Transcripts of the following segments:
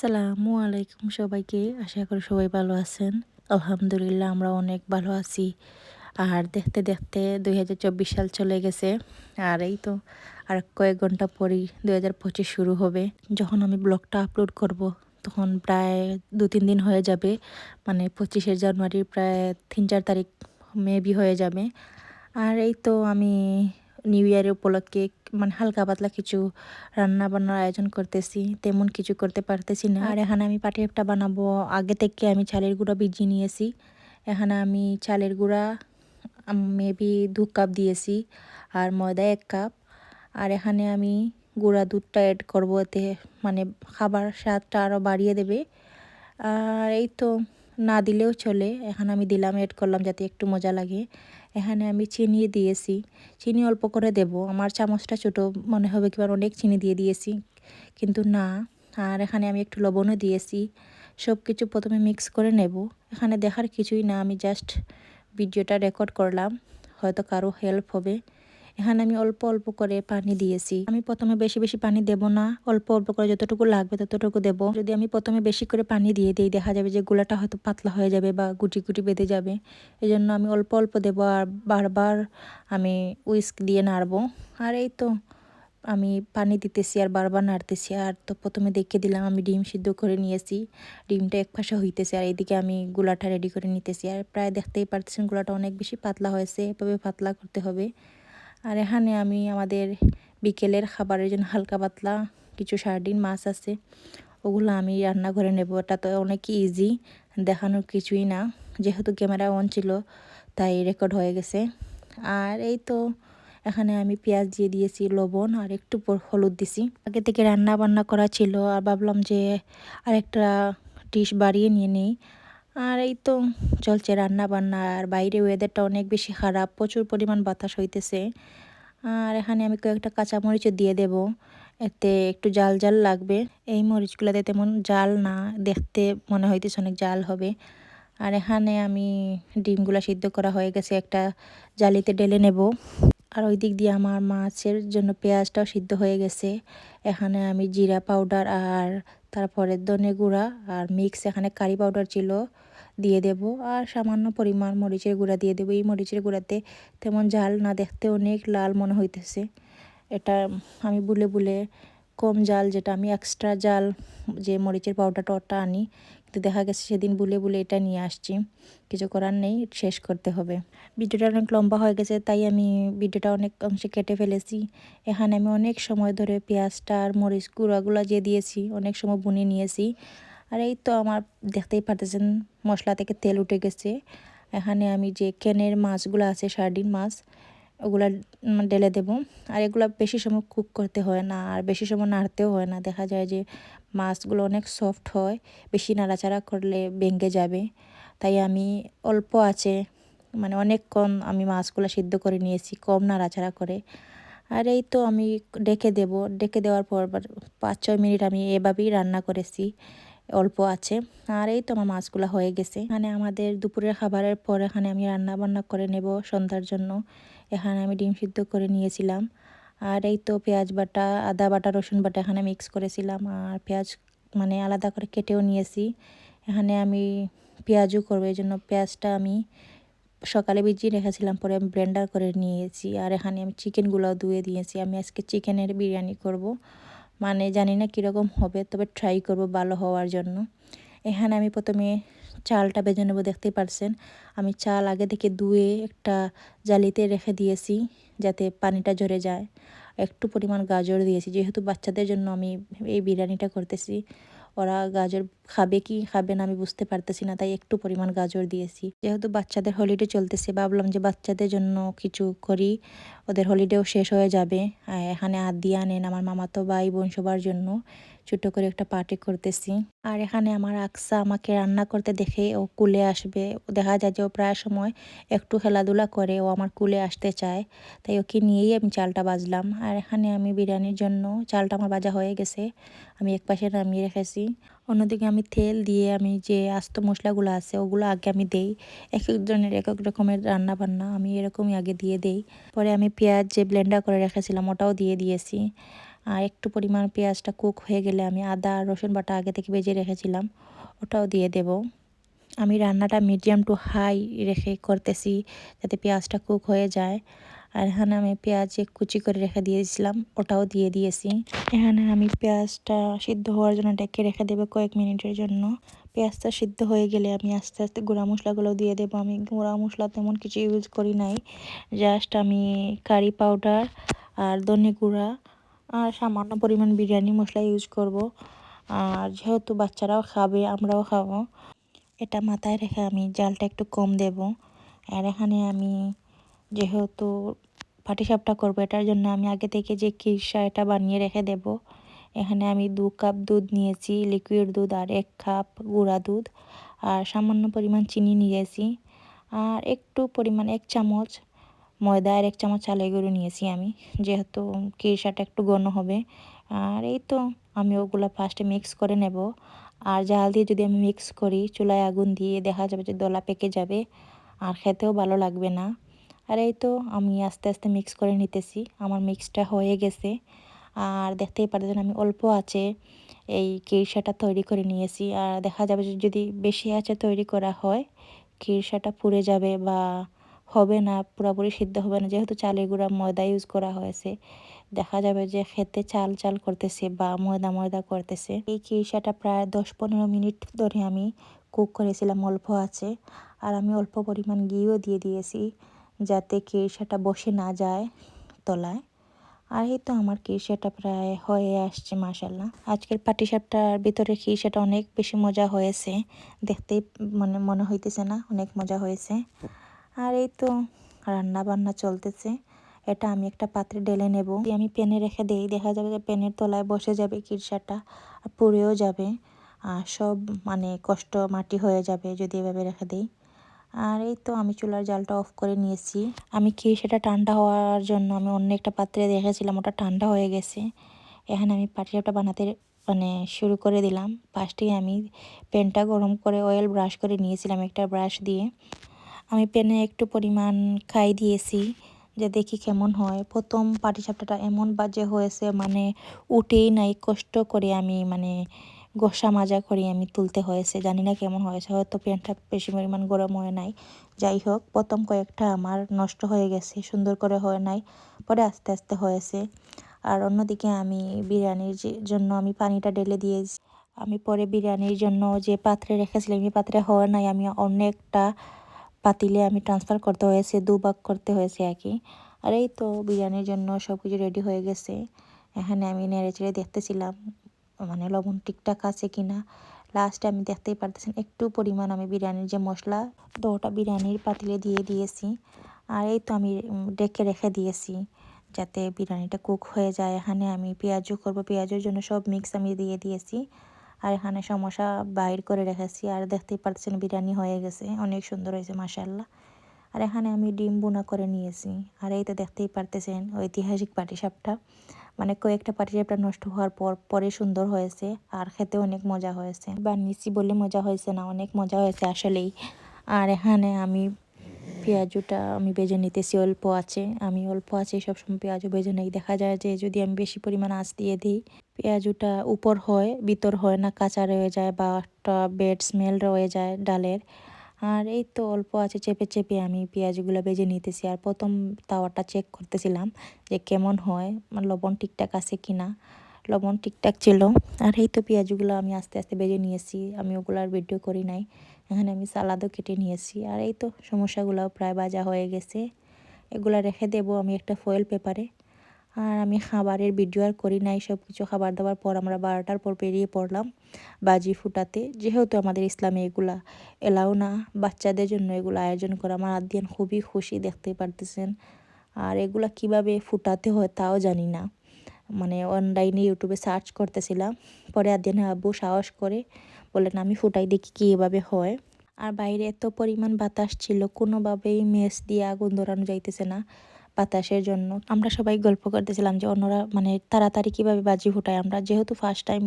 আসসালামু আলাইকুম সবাইকে। আশা করি সবাই ভালো আছেন। আলহামদুলিল্লাহ আমরা অনেক ভালো আছি। আর দেখতে দেখতে দু হাজার চব্বিশ সাল চলে গেছে। আর এই তো আর কয়েক ঘণ্টা পরই দু হাজার পঁচিশ শুরু হবে। যখন আমি ব্লগটা আপলোড করব, তখন প্রায় দু তিন দিন হয়ে যাবে। মানে পঁচিশে জানুয়ারি প্রায় তিন চার তারিখ মেবি হয়ে যাবে। আর এই তো আমি নিউ ইয়ারের উপলক্ষে মানে হালকা পাতলা কিছু রান্না বান্নার আয়োজন করতেছি, তেমন কিছু করতে পারতেছি না। আর এখানে আমি পাটিয়াপটা বানাবো। আগে থেকে আমি চালের গুঁড়া ভিজিয়ে নিয়েছি। এখানে আমি চালের গুঁড়া মেবি দু কাপ দিয়েছি আর ময়দা এক কাপ আর এখানে আমি গুঁড়া দুধটা অ্যাড করব এতে মানে খাবার স্বাদটা আরও বাড়িয়ে দেবে। আর এই তো না দিলেও চলে। এখানে আমি দিলাম অ্যাড করলাম যাতে একটু মজা লাগে। এখানে আমি চিনি দিয়েছি। চিনি অল্প করে দেব। আমার চামচটা ছোটো মনে হবে কিবার অনেক চিনি দিয়ে দিয়েছি। কিন্তু না, আর এখানে আমি একটু লবণও দিয়েছি। সব কিছু প্রথমে মিক্স করে নেব। এখানে দেখার কিছুই না, আমি জাস্ট ভিডিওটা রেকর্ড করলাম। হয়তো কারও হেল্প হবে। এখানে আমি অল্প অল্প করে পানি দিয়েছি। আমি প্রথমে বেশি বেশি পানি দেব না। অল্প অল্প করে যতটুকু লাগবে ততটুকু দেব। যদি আমি প্রথমে বেশি করে পানি দিয়ে দিই, দেখা যাবে যে গুলাটা হয়তো পাতলা হয়ে যাবে বা গুটি গুটি বেঁধে যাবে। এই জন্য আমি অল্প অল্প দেব আর বারবার আমি উইস্ক দিয়ে নাড়বো। আর এই তো আমি পানি দিতেছি আর বারবার নাড়তেছি। আর তো প্রথমে দেখে দিলাম, আমি ডিম সিদ্ধ করে নিয়েছি। ডিমটা এক পাশে হইতেছে আর এদিকে আমি গুলাটা রেডি করে নিতেছি। আর প্রায় দেখতেই পারতেছেন, গুলাটা অনেক বেশি পাতলা হয়েছে। এভাবে পাতলা করতে হবে। আর এখানে আমি আমাদের বিকেলের খাবারের জন্য হালকা পাতলা কিছু সার্ডিন মাছ আছে। ওগুলো আমি রান্না করে নেব। ওটা তো অনেক ইজি দেখানোর কিছুই না। যেহেতু ক্যামেরা অন ছিল, তাই রেকর্ড হয়ে গেছে। আর এই তো এখানে আমি পেঁয়াজ দিয়ে দিয়েছি, লবণ আর একটু হলুদ দিছি। আগে থেকে রান্না বান্না করা ছিল, আর ভাবলাম যে আরেকটা ডিশ বাড়িয়ে নিয়ে নেই। আর এই তো চলছে রান্না বান্না আর বাইরে ওয়েদারটা অনেক বেশি খারাপ, প্রচুর পরিমাণ বাতাস হইতেছে। আর এখানে আমি কয়েকটা কাঁচা মরিচও দিয়ে দেব, এতে একটু জাল জাল লাগবে। এই মরিচগুলোতে তেমন জাল না, দেখতে মনে হইতেছে অনেক জাল হবে। আর এখানে আমি ডিমগুলো সিদ্ধ করা হয়ে গেছে, একটা জালিতে ডেলে নেব। আর ওই দিক দিয়ে আমার মাছের জন্য পেঁয়াজটাও সিদ্ধ হয়ে গেছে। এখানে আমি জিরা পাউডার আর তারপরে ধনে গুঁড়া আর মিক্স এখানে কারি পাউডার ছিল দিয়ে দেব আর সামান্য পরিমাণ মরিচের গুঁড়া দিয়ে দেবো। এই মরিচের গুঁড়াতে তেমন ঝাল না দেখতে অনেক লাল মনে হইতেছে। এটা আমি বুলে বুলে কম জাল যেটা আমি এক্সট্রা জাল, যে মরিচের পাউডারটা ওটা আনি। কিন্তু দেখা গেছে সেদিন বুলে বুলে এটা নিয়ে আসছি। কিছু করার নেই, শেষ করতে হবে। ভিডিওটা অনেক লম্বা হয়ে গেছে, তাই আমি ভিডিওটা অনেক অংশে কেটে ফেলেছি। এখানে আমি অনেক সময় ধরে পেঁয়াজটা আর মরিচ গুঁড়াগুলো যে দিয়েছি, অনেক সময় বুনে নিয়েছি। আর এই তো আমার দেখতেই পারতেছেন, মশলা থেকে তেল উঠে গেছে। এখানে আমি যে কেনের মাছগুলো আছে, সার্ডিন মাছ ওগুলা ঢেলে দেব। আর এগুলো বেশি সময় কুক করতে হয় না, আর বেশি সময় নাড়তেও হয় না। দেখা যায় যে মাছগুলো অনেক সফট হয়, বেশি নাড়াচাড়া করলে ভেঙে যাবে। তাই আমি অল্প আছে মানে অনেকক্ষণ আমি মাছগুলো সিদ্ধ করে নিয়েছি, কম নাড়াচাড়া করে। আর এই তো আমি ডেকে দেব। ডেকে দেওয়ার পর পাঁচ ছয় মিনিট আমি এভাবেই রান্না করেছি। অল্প আছে। আর এই তো আমার মাছগুলো হয়ে গেছে। এখানে আমাদের দুপুরের খাবারের পর এখানে আমি রান্না বান্না করে নেব সন্ধ্যার জন্য। এখানে আমি ডিম সিদ্ধ করে নিয়েছিলাম। আর এই তো পেঁয়াজ বাটা, আদা বাটা, রসুন বাটা এখানে মিক্স করেছিলাম। আর পেঁয়াজ মানে আলাদা করে কেটেও নিয়েছি। এখানে আমি পেঁয়াজও করব, এই জন্য পেঁয়াজটা আমি সকালে ভিজিয়ে রেখেছিলাম, পরে আমি ব্লেন্ডার করে নিয়েছি। আর এখানে আমি চিকেনগুলোও ধুয়ে দিয়েছি। আমি আজকে চিকেনের বিরিয়ানি করব। মানে জানি না কীরকম হবে, তবে ট্রাই করব ভালো হওয়ার জন্য। এখানে আমি প্রথমে চালটা বেজে নেব, দেখতেই পারছেন। আমি চাল আগে থেকে ধুয়ে একটা জালিতে রেখে দিয়েছি, যাতে পানিটা ঝরে যায়। একটু পরিমাণ গাজর দিয়েছি, যেহেতু বাচ্চাদের জন্য আমি এই বিরিয়ানিটা করতেছি। ওরা গাজর খাবে কি খাবে না আমি বুঝতে পারতেছি না, তাই একটু পরিমাণ গাজর দিয়েছি। যেহেতু বাচ্চাদের হলিডে চলতেছে, ভাবলাম যে বাচ্চাদের জন্য কিছু করি, ওদের হলিডেও শেষ হয়ে যাবে। এখানে হাত দিয়ে আনেন, আমার মামাতো ভাই বোন সবার জন্য। ছোট করে একটা পার্টি করতেছি। আর এখানে আমার আকসা আমাকে রান্না করতে দেখে ও কুলে আসবে। দেখা যায় যে ও প্রায় সময় একটু খেলাধুলা করে, ও আমার কুলে আসতে চায়। তাই ওকে নিয়েই আমি চালটা বাজলাম। আর এখানে আমি বিরিয়ানির জন্য, চালটা আমার বাজা হয়ে গেছে। আমি এক পাশে নামিয়ে রেখেছি। অন্যদিকে আমি তেল দিয়ে আমি যে আস্ত মশলাগুলো আছে, ওগুলো আগে আমি দেই। এক একজনের এক এক রকমের রান্না বান্না আমি এরকমই আগে দিয়ে দেই। পরে আমি পেঁয়াজ যে ব্লেন্ডার করে রেখেছিলাম, ওটাও দিয়ে দিয়েছি। একটু পরিমাণ পেঁয়াজটা কুক হয়ে গেলে আমি আদা রসুন বাটা আগে থেকে বেজে রেখেছিলাম, ওটাও দিয়ে দেব। আমি রান্নাটা মিডিয়াম টু হাই রেখে করতেছি যাতে পেঁয়াজটা কুক হয়ে যায়। আর এখানে আমি পেঁয়াজ কুচি করে রেখে দিয়েছিলাম, ওটাও দিয়ে দিয়েছি। এখানে আমি পেঁয়াজটা সিদ্ধ হওয়ার জন্য ডেকে রেখে দেবো কয়েক মিনিটের জন্য। পেঁয়াজটা সিদ্ধ হয়ে গেলে আমি আস্তে আস্তে গুঁড়া মশলাগুলো দিয়ে দেবো। আমি গুঁড়া মশলা তেমন কিছু ইউজ করি নাই জাস্ট আমি কারি পাউডার আর ধনে গুঁড়া আর সামান্য পরিমাণ বিরিয়ানি মশলা ইউজ করব। আর যেহেতু বাচ্চারাও খাবে, আমরাও খাব। এটা মাথায় রেখে আমি জালটা একটু কম দেব। আর এখানে আমি যেহেতু পাটিসাপটা করব, এটার জন্য আমি আগে থেকে যে খিরসা এটা বানিয়ে রেখে দেব। এখানে আমি দু কাপ দুধ নিয়েছি লিকুইড দুধ আর এক কাপ গুঁড়া দুধ। আর সামান্য পরিমাণ চিনি নিয়েছি। আর একটু পরিমাণ এক চামচ ময়দা আর এক চামচ চালের গুঁড়ো নিয়েছি আমি, যেহেতু খিরসাটা একটু ঘন হবে। আর এই তো আমি ওগুলো ফার্স্টে মিক্স করে নেব। আর জাল দিয়ে যদি আমি মিক্স করি, চুলায় আগুন দিয়ে দেখা যাবে যে দলা পেকে যাবে, আর খেতেও ভালো লাগবে না। আর এই তো আমি আস্তে আস্তে মিক্স করে নিতেছি, আমার মিক্সটা হয়ে গেছে। আর দেখতেই পারতেছেন আমি অল্প আছে এই কিরসাটা তৈরি করে নিয়েছি। আর দেখা যাবে যদি বেশি আছে তৈরি করা হয় কিরসাটা পুড়ে যাবে বা হবে না, পুরোপুরি সিদ্ধ হবে না। যেহেতু চালের গুঁড়া ময়দা ইউজ করা হয়েছে, দেখা যাবে যে খেতে চাল চাল করতেছে বা ময়দা ময়দা করতেছে। এই কিরসাটা প্রায় দশ পনেরো মিনিট ধরে আমি কুক করেছিলাম, অল্প আছে। আর আমি অল্প পরিমাণ ঘিও দিয়ে দিয়েছি যাতে কিরসাটা বসে না যায় তলায়। আর এই তো আমার কিরসাটা প্রায় হয়ে আসছে মাসাল্লাহ আজকের পাটিসাপটার ভিতরে খিরসাটা অনেক বেশি মজা হয়েছে। দেখতেই মানে মনে হইতেছে না, অনেক মজা হয়েছে। আর এই তো রান্না বান্না চলতেছে। এটা আমি একটা পাত্রে ঢেলে নেব। আমি পেনে রেখে দিই, দেখা যাবে যে পেনের তলায় বসে যাবে কিরসাটা আর পুড়েও যাবে, আর সব মানে কষ্ট মাটি হয়ে যাবে যদি এভাবে রেখে দিই। আর এই তো আমি চুলার জালটা অফ করে নিয়েছি। আমি খেয়ে সেটা ঠান্ডা হওয়ার জন্য আমি অন্য একটা পাত্রে রেখেছিলাম, ওটা ঠান্ডা হয়ে গেছে। এখানে আমি পাটিসাপটা বানাতে মানে শুরু করে দিলাম। ফার্স্টে আমি প্যানটা গরম করে অয়েল ব্রাশ করে নিয়েছিলাম একটা ব্রাশ দিয়ে। আমি প্যানে একটু পরিমাণ খাই দিয়েছি যে দেখি কেমন হয়। প্রথম পাটিসাপটাটা এমন বাজে হয়েছে মানে উঠেই নাই, কষ্ট করে আমি মানে গোসা মাজা করে আমি তুলতে হয়েছে। জানি না কেমন হয়েছে, হয়তো প্যান্টটা বেশি পরিমাণ গরম হয় নাই। যাই হোক, প্রথম কয়েকটা আমার নষ্ট হয়ে গেছে, সুন্দর করে হয় নাই, পরে আস্তে আস্তে হয়েছে। আর অন্যদিকে আমি বিরিয়ানির জন্য আমি পানিটা ঢেলে দিয়েছি, আমি পরে বিরিয়ানির জন্য যে পাত্রে রেখেছিলাম, এই পাত্রে হয় নাই, আমি অন্য একটা পাতিলে আমি ট্রান্সফার করতে হয়েছে দুভাগ করতে হয়েছে আর কি। আর এই তো বিরিয়ানির জন্য সব কিছু রেডি হয়ে গেছে। এখানে আমি নেড়ে চেড়ে দেখতেছিলাম মানে লবণ ঠিকঠাক আছে কি না লাস্টে আমি দেখতেই পারতেছেন, একটু পরিমাণ আমি বিরিয়ানির যে মশলা ওটা বিরিয়ানির পাতিলে দিয়ে দিয়েছি। আর এই তো আমি ডেকে রেখে দিয়েছি, যাতে বিরিয়ানিটা কুক হয়ে যায়। এখানে আমি পেঁয়াজও করব, পেঁয়াজের জন্য সব মিক্স আমি দিয়ে দিয়েছি। আর এখানে সমস্যা বাইর করে রেখেছি আর দেখতেই পারতেছেন বিরিয়ানি হয়ে গেছে। অনেক সুন্দর হয়েছে মাসাল্লাহ আর এখানে আমি ডিম বোনা করে নিয়েছি। আর এই তো দেখতেই পারতেছেন ঐতিহাসিক পাটিসাপটা। মানে কয়েকটা পাটিসাপটা নষ্ট হওয়ার পর, পরে সুন্দর হয়েছে আর খেতে অনেক মজা হয়েছে। বা বানিয়েছি বলে মজা হয়েছে না, অনেক মজা হয়েছে আসলেই। আর এখানে আমি পেঁয়াজুটা আমি বেজে নিতেছি, অল্প আছে। আমি অল্প আছে, সবসময় পেঁয়াজও বেজে নেই। দেখা যায় যে যদি আমি বেশি পরিমাণ আঁচ দিয়ে দিই, পেঁয়াজুটা উপর হয়, ভিতর হয় না, কাঁচা রয়ে যায় বা একটা বেড স্মেল রয়ে যায় ডালের। আর এই তো অল্প আছে, চেপে চেপে আমি পেঁয়াজগুলো বেজে নিতেছি। আর প্রথম তাওয়াটা চেক করতেছিলাম যে কেমন হয় মানে লবণ ঠিকঠাক আছে কি না লবণ ঠিকঠাক ছিল। আর এই তো পেঁয়াজগুলো আমি আস্তে আস্তে বেজে নিয়েছি। আমি ওগুলো আর ভিডিও করি নাই। এখানে আমি সালাদও কেটে নিয়েছি। আর এই তো সমস্যাগুলো প্রায় বাজা হয়ে গেছে। এগুলো রেখে দেব আমি একটা ফয়েল পেপারে আর আমি খাবারের ভিডিও আর করি নাই সব কিছু খাবার দাবার পর আমরা বারোটার পর বেরিয়ে পড়লাম বাজি ফুটাতে। যেহেতু আমাদের ইসলামে এগুলা এলাও না, বাচ্চাদের জন্য এগুলো আয়োজন করা আমার আদিয়ান খুবই খুশি দেখতে পারতেছেন। আর এগুলা কীভাবে ফুটাতে হয় তাও জানি না। মানে অনলাইনে ইউটিউবে সার্চ করতেছিলাম, পরে আদিয়ান আব্বু সাহস করে বললেন, আমি ফুটাই দেখি কী এভাবে হয়। আর বাইরে এত পরিমাণ বাতাস ছিল, কোনোভাবেই মেস দিয়ে আগুন ধরানো যাইতেছে না বাতাসের জন্য। আমরা সবাই গল্প করতেছিলাম যে অন্যরা মানে তাড়াতাড়ি কীভাবে বাজি ফুটায়। আমরা যেহেতু ফার্স্ট টাইম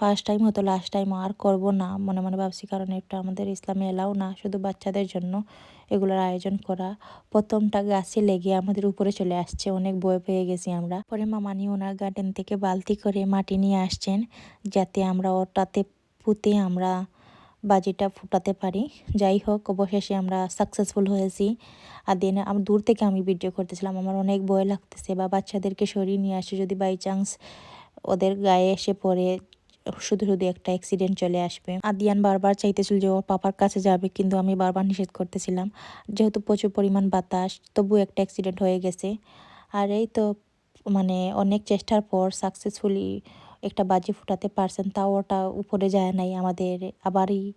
ফার্স্ট টাইম হতো লাস্ট টাইম আর করব না, মনে মনে ভাবছি, কারণ এটা আমাদের ইসলামে এলাও না, শুধু বাচ্চাদের জন্য এগুলোর আয়োজন করা। প্রথমটা গাছে লেগে আমাদের উপরে চলে আসছে, অনেক বয়ে পেয়ে গেছি আমরা। পরে মামানি ওনার গার্ডেন থেকে বালতি করে মাটি নিয়ে আসছেন, যাতে আমরা ওটাতে পুঁতে আমরা বাজিটা ফুটাতে পারি। যাই হোক অবশেষে আমরা সাকসেসফুল হয়েছি। আর দেন আমি, দূর থেকে আমি ভিডিও করতেছিলাম। আমার অনেক ভয় লাগতেছে বা বাচ্চাদেরকে সরিয়ে নিয়ে আসে যদি বাই চান্স ওদের গায়ে এসে পড়ে, শুধু শুধু একটা অ্যাক্সিডেন্ট চলে আসবে। আদিয়ান বারবার চাইতেছিল যে ওর পাপার কাছে যাবে, কিন্তু আমি বারবার নিষেধ করতেছিলাম। যেহেতু প্রচুর পরিমাণ বাতাস তবু একটা অ্যাক্সিডেন্ট হয়ে গেছে। আর এই তো মানে অনেক চেষ্টার পর সাকসেসফুলি একটা বাজি ফুটাতে পারছেন, তাও ওটা উপরে যায় নাই, আমাদের আবারই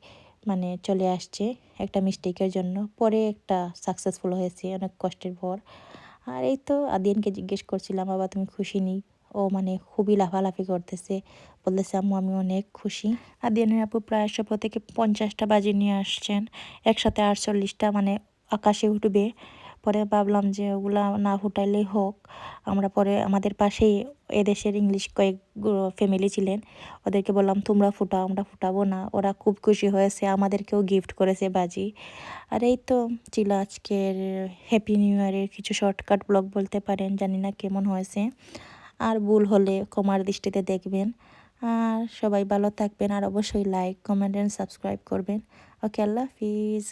মানে চলে আসছে একটা মিস্টেকের জন্য। পরে একটা সাকসেসফুল হয়েছে, অনেক কষ্টের পর। আর এই তো আদিয়ানকে জিজ্ঞেস করছিলাম, বাবা, তুমি খুশি নেই? ও মানে খুবই লাফালাফি করতেছে। বলতেছে, আম্মু, আমি অনেক খুশি। আদিয়ানের আপু প্রায় সব থেকে পঞ্চাশটা বাজি নিয়ে আসছেন, একসাথে আটচল্লিশটা মানে আকাশে উঠবে। পরে ভাবলাম যে ওগুলা না ফুটাইলেই হোক। আমরা পরে আমাদের পাশেই এদেশের ইংলিশ কয়েক ফ্যামিলি ছিলেন। ওদেরকে বললাম, তোমরা ফুটাও, আমরা ফুটাবো না। ওরা খুব খুশি হয়েছে, আমাদেরকেও গিফট করেছে বাজি। আর এই তো ছিল আজকের হ্যাপি নিউ ইয়ারের কিছু শর্টকাট ব্লগ বলতে পারেন, জানি না কেমন হয়েছে। আর ভুল হলে কমার দৃষ্টিতে দেখবেন। আর সবাই ভালো থাকবেন, আর অবশ্যই লাইক কমেন্ট অ্যান্ড সাবস্ক্রাইব করবেন। ওকে আল্লাহ হাফিজ।